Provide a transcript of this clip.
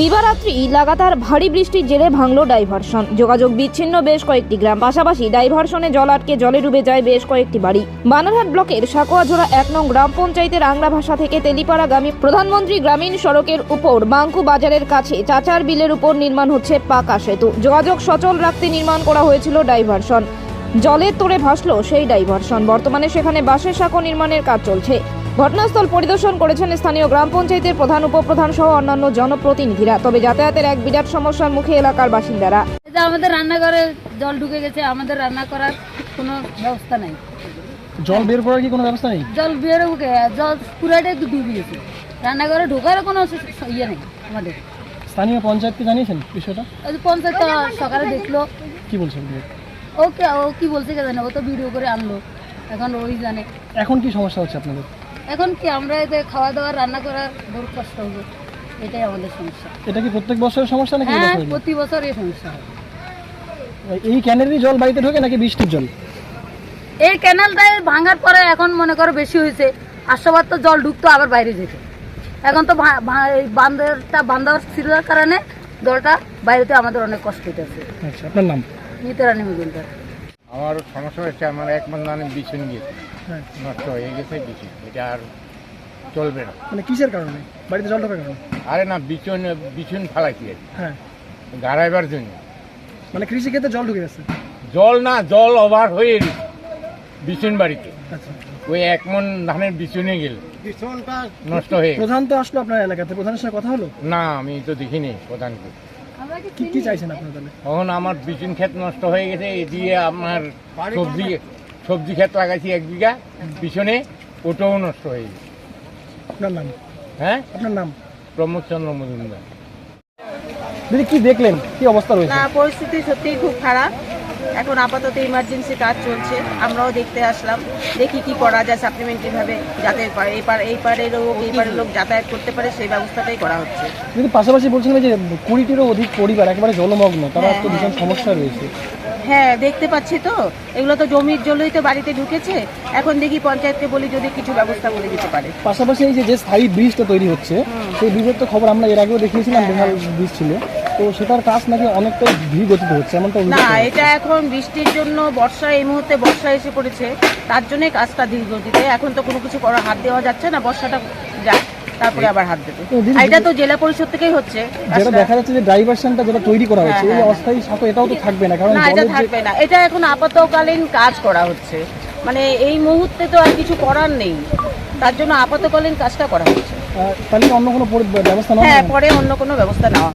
দিবারাত্রি লাগাতার ভারী বৃষ্টির জেরে ভাঙল ডাইভারশন। যোগাযোগ বিচ্ছিন্ন বেশ কয়েকটি গ্রাম। পাশাপাশি ডাইভারশনে জল আটকে জলে ডুবে যায় বেশ কয়েকটি বাড়ি। বানারহাট ব্লকের সাকোয়াঝোড়া এক নং গ্রাম পঞ্চায়েতের আংরা ভাষা থেকে তেলিপাড়াগামী প্রধানমন্ত্রী গ্রামীণ সড়কের উপর বাঙ্কু বাজারের কাছে চাচার বিলের উপর নির্মাণ হচ্ছে পাকা সেতু। যোগাযোগ সচল রাখতে নির্মাণ করা হয়েছিল ডাইভারশন। জলের তোড়ে ভাসল সেই ডাইভারশন। বর্তমানে সেখানে বাঁশের সাঁকো নির্মাণের কাজ চলছে। ঘটনাস্থল পরিদর্শন করেছেন স্থানীয় গ্রাম পঞ্চায়েতের প্রধান উপপ্রধান সহ অন্যান্য জনপ্রতিনিধিরা। তবে যাতায়াতের এক বিরাট সমস্যার মুখে এলাকার বাসিন্দারা। এই আমাদের রান্নাঘরে জল ঢুকে গেছে আমাদের রান্না করার কোনো ব্যবস্থা নাই। জল বের করার কি কোনো ব্যবস্থা নেই? জল বেরো ঢুকে জল পুরাটাই ডুবে গেছে। রান্নাঘরে ঢোকারও কোনো ইয়ে নেই আমাদের। স্থানীয় পঞ্চায়েতকে জানিয়েছেন বিষয়টা? পঞ্চায়েত সকালে দেখল। কি বলছেন ওকে ও কি বলছে কে জানে ও তো ভিডিও করে আনলো। এখন ওই জানে। এখন কি সমস্যা হচ্ছে আপনাদের? এখন কি আমরা এতে খাওয়া দাওয়া রান্না করার বড় কষ্ট হবে? এটাই আমাদের সমস্যা। এটা কি প্রত্যেক বছরের সমস্যা নাকি হ্যাঁ প্রতি বছর এই সমস্যা হয়। এই ক্যানেরই জল বাড়িতে ঢোকে নাকি বৃষ্টির জল? এই ক্যানেলটায় ভাঙার পরে এখন মনে করো বেশি হয়েছে। আশাবাদ তো জল ঢুকতো আবার বাইরে যেত। এখন তো বান্ধবটা বান্ধব ছিল কারণে জলটা বাইরেতে আমাদের অনেক কষ্ট হইতেছে। আচ্ছা আপনার নাম? নিতরানি মজুমদার। আমার সমস্যা হচ্ছে আমার এক মাস মানে বিছুন হ্যাঁ নষ্ট হয়ে গেছে বিছুন এটা আর চলবে না। মানে কিসের কারণে? বাড়িতে জল ঢোকার কারণে? আরে না বিছুন বিছুন ফালাইছি আর কি, হ্যাঁ। গাড়াইবার জন্য। মানে কৃষি ক্ষেত্রে জল ঢুকে গেছে? জল না জল ওভার হয়ে গেছে বিছুন বাড়িতে। আচ্ছা। ওই এক মন ধানের বিছুনে গেল। নষ্ট হয়ে। প্রধান তো আসলো আপনার এলাকাতে। প্রধানের সঙ্গে কথা হলো? না আমি তো দেখিনি প্রধানকে। কি কি চাইছেন আপনার তাহলে? তখন আমার বিচুন ক্ষেত নষ্ট হয়ে গেছে এ দিয়ে আমার সবজি সবজি ক্ষেত লাগাইছি এক বিঘা পিছনে ওটাও নষ্ট হয়ে গেছে। আপনার নাম? হ্যাঁ? আপনার নাম? প্রমোদচন্দ্র মজুমদার। দিদি কি দেখলেন? কি অবস্থা রয়েছে? না পরিস্থিতি সত্যিই খুব খারাপ। এখন আপাতত ইমার্জেন্সি কাজ চলছে। আমরাও দেখতে আসলাম। দেখি কি করা যায় সাপ্লিমেন্টারি ভাবে যাতে এই পার এই পারের লোক এই পারের লোক যাতায়াত করতে পারে সেই ব্যবস্থাটাই করা হচ্ছে। কিন্তু পাশাপাশি বলছিলেন যে কুড়িটিরও অধিক পরিবার একেবারে জলমগ্ন। তারা তো ভীষণ। সমস্যা রয়েছে। হ্যাঁ দেখতে পাচ্ছি তো। এগুলো তো জমির জলই তো বাড়িতে ঢুকেছে। এখন দেখি পঞ্চায়েতকে বলি যদি কিছু ব্যবস্থা করে দিতে পারে। পাশাপাশি এই যে যে স্থায়ী ব্রিজটা তৈরি হচ্ছে সেই ব্রিজের তো খবর আমরা এর আগেও দেখিয়েছিলাম বেহাল ব্রিজ ছিল। তো সেটার কাজ নাকি অনেকটাই ধীর গতিতে হচ্ছে এমনটা না এটা এখন বৃষ্টির জন্য বর্ষা এই মুহূর্তে বর্ষা এসে পড়েছে। তার জন্যই কাজটা ধীর গতিতে এখন তো কোনো কিছু করা হাত দেওয়া যাচ্ছে না বর্ষাটা যাক। তারপরে আবার হাত দেবে। এটা তো জেলা পরিষদ থেকেই হচ্ছে। যেটা দেখা যাচ্ছে যে ডাইভারশনটা যেটা তৈরি করা হয়েছে হ্যাঁ, এই হ্যাঁ, অস্থায়ী সাঁকো এটাও তো থাকবে না কারণ না এটা থাকবে না। এটা এখন আপাতকালীন কাজ করা হচ্ছে। মানে এই মুহূর্তে তো আর কিছু করার নেই। তার জন্য আপাতকালীন কাজটা করা হচ্ছে। তাহলে অন্য কোনো ব্যবস্থা হ্যাঁ পরে অন্য কোনো ব্যবস্থা নেওয়া